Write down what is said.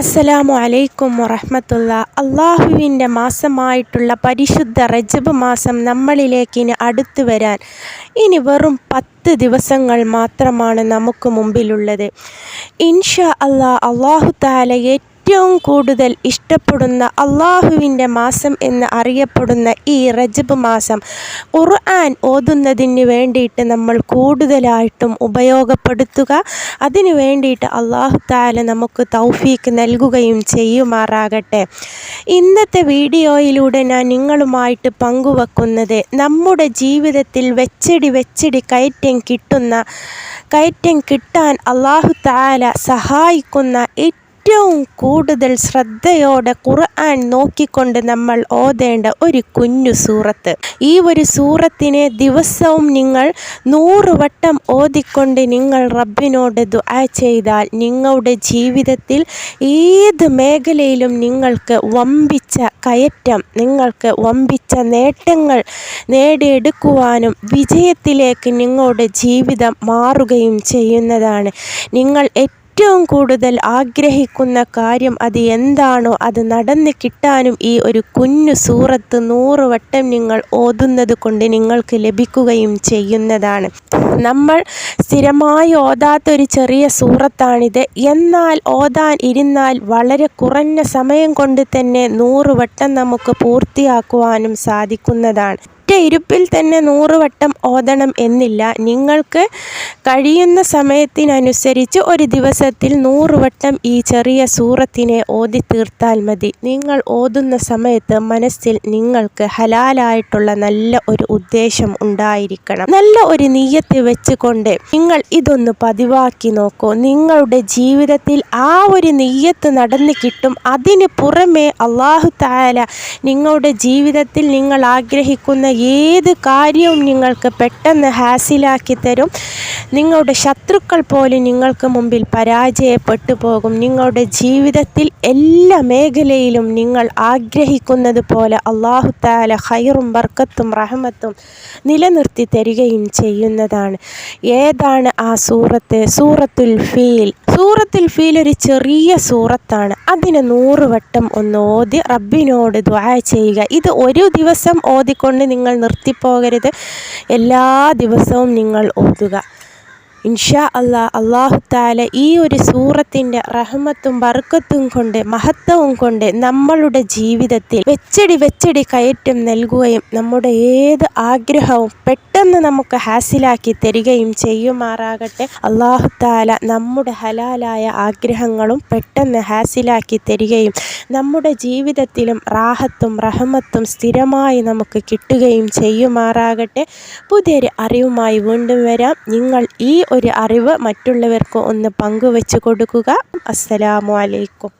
അസ്സലാമു അലൈക്കും വറഹമത്തുള്ള. അള്ളാഹുവിന്റെ മാസമായിട്ടുള്ള പരിശുദ്ധ റജബ് മാസം നമ്മളിലേക്ക് ഇനി അടുത്തു വരാൻ ഇനി വെറും പത്ത് ദിവസങ്ങൾ മാത്രമാണ് നമുക്ക് മുമ്പിലുള്ളത്. ഇൻഷാ അള്ളാഹ് അള്ളാഹു താല ഏറ്റവും കൂടുതൽ ഇഷ്ടപ്പെടുന്ന അള്ളാഹുവിന്റെ മാസം എന്ന് അറിയപ്പെടുന്ന ഈ റജബ് മാസം ഖുർആൻ ഓതുന്നതിന് വേണ്ടിയിട്ട് നമ്മൾ കൂടുതലായിട്ടും ഉപയോഗപ്പെടുത്തുക. അതിനു വേണ്ടിയിട്ട് അള്ളാഹു താല നമുക്ക് തൗഫീക്ക് നൽകുകയും ചെയ്യുമാറാകട്ടെ. ഇന്നത്തെ വീഡിയോയിലൂടെ ഞാൻ നിങ്ങളുമായിട്ട് പങ്കുവെക്കുന്നത് നമ്മുടെ ജീവിതത്തിൽ വെച്ചടി വെച്ചടി കയറ്റം കിട്ടുന്ന കയറ്റം കിട്ടാൻ അള്ളാഹു താല സഹായിക്കുന്ന ഏറ്റവും കൂടുതൽ ശ്രദ്ധയോടെ ഖുർആൻ നോക്കിക്കൊണ്ട് നമ്മൾ ഓതേണ്ട ഒരു കുഞ്ഞു സൂറത്ത്. ഈ ഒരു സൂറത്തിനെ ദിവസവും നിങ്ങൾ നൂറ് വട്ടം ഓതിക്കൊണ്ട് നിങ്ങൾ റബ്ബിനോട് ദുആ ചെയ്താൽ നിങ്ങളുടെ ജീവിതത്തിൽ ഏത് മേഖലയിലും നിങ്ങൾക്ക് വമ്പിച്ച കയറ്റം നിങ്ങൾക്ക് വമ്പിച്ച നേട്ടങ്ങൾ നേടിയെടുക്കുവാനും വിജയത്തിലേക്ക് നിങ്ങളുടെ ജീവിതം മാറുകയും ചെയ്യുന്നതാണ്. നിങ്ങൾ ഏറ്റവും കൂടുതൽ ആഗ്രഹിക്കുന്ന കാര്യം അത് എന്താണോ അത് നടന്ന് കിട്ടാനും ഈ ഒരു കുഞ്ഞു സൂറത്ത് നൂറ് വട്ടം നിങ്ങൾ ഓതുന്നത് കൊണ്ട് നിങ്ങൾക്ക് ലഭിക്കുകയും ചെയ്യുന്നതാണ്. നമ്മൾ സ്ഥിരമായി ഓതാത്തൊരു ചെറിയ സൂറത്താണിത്. എന്നാൽ ഓതാൻ ഇരുന്നാൽ വളരെ കുറഞ്ഞ സമയം കൊണ്ട് തന്നെ നൂറ് വട്ടം നമുക്ക് പൂർത്തിയാക്കുവാനും സാധിക്കുന്നതാണ്. ഒറ്റ ഇരുപ്പിൽ തന്നെ നൂറ് വട്ടം ഓതണം എന്നില്ല. നിങ്ങൾക്ക് കഴിയുന്ന സമയത്തിനനുസരിച്ച് ഒരു ദിവസത്തിൽ നൂറ് വട്ടം ഈ ചെറിയ സൂറത്തിനെ ഓതി തീർത്താൽ മതി. നിങ്ങൾ ഓതുന്ന സമയത്ത് മനസ്സിൽ നിങ്ങൾക്ക് ഹലാലായിട്ടുള്ള നല്ല ഒരു ഉദ്ദേശം ഉണ്ടായിരിക്കണം. നല്ല ഒരു നീയത്ത് വെച്ചുകൊണ്ട് നിങ്ങൾ ഇതൊന്ന് പതിവാക്കി നോക്കൂ. നിങ്ങളുടെ ജീവിതത്തിൽ ആ ഒരു നെയ്യത്ത് നടന്നു കിട്ടും. അതിന് പുറമെ അള്ളാഹു തായാല നിങ്ങളുടെ ജീവിതത്തിൽ നിങ്ങൾ ആഗ്രഹിക്കുന്ന ഏത് കാര്യവും നിങ്ങൾക്ക് പെട്ടെന്ന് ഹാസിലാക്കി തരും. നിങ്ങളുടെ ശത്രുക്കൾ പോലും നിങ്ങൾക്ക് മുമ്പിൽ പരാജയപ്പെട്ടു പോകും. നിങ്ങളുടെ ജീവിതത്തിൽ എല്ലാ മേഖലയിലും നിങ്ങൾ ആഗ്രഹിക്കുന്നത് പോലെ അള്ളാഹു താല ഹൈറും ബർക്കത്തും റഹമത്തും നിലനിർത്തി തരികയും ചെയ്യുന്നതാണ്. ഏതാണ് ആ സൂറത്ത്? സൂറത്തുൽ ഫീൽ. സൂറത്തുൽ ഫീൽ ഒരു ചെറിയ സൂറത്താണ്. അതിനെ നൂറ് വട്ടം ഒന്ന് ഓതി റബ്ബിനോട് ദ്വായ ചെയ്യുക. ഇത് ഒരു ദിവസം ഓതിക്കൊണ്ട് നിങ്ങൾ നിർത്തിപ്പോകരുത്. എല്ലാ ദിവസവും നിങ്ങൾ ഓതുക. ഇൻഷാ അള്ളാ അള്ളാഹു താല ഈ ഒരു സൂറത്തിന്റെ റഹ്മത്തും ബർക്കത്തും കൊണ്ട് മഹത്വവും കൊണ്ട് നമ്മളുടെ ജീവിതത്തിൽ വെച്ചടി വെച്ചടി കയറ്റം നൽകുകയും നമ്മുടെ ഏത് ആഗ്രഹവും പെട്ടെന്ന് നമുക്ക് ഹാസിലാക്കി തരികയും ചെയ്യുമാറാകട്ടെ. അള്ളാഹു താല നമ്മുടെ ഹലാലായ ആഗ്രഹങ്ങളും പെട്ടെന്ന് ഹാസിലാക്കി തരികയും നമ്മുടെ ജീവിതത്തിലും റാഹത്തും റഹ്മത്തും സ്ഥിരമായി നമുക്ക് കിട്ടുകയും ചെയ്യുമാറാകട്ടെ. പുതിയൊരു അറിവുമായി വീണ്ടും വരാം. നിങ്ങൾ ഈ ഒരു അറിവ് മറ്റുള്ളവർക്ക് ഒന്ന് പങ്കുവെച്ച് കൊടുക്കുക. അസ്സലാമു അലൈക്കും.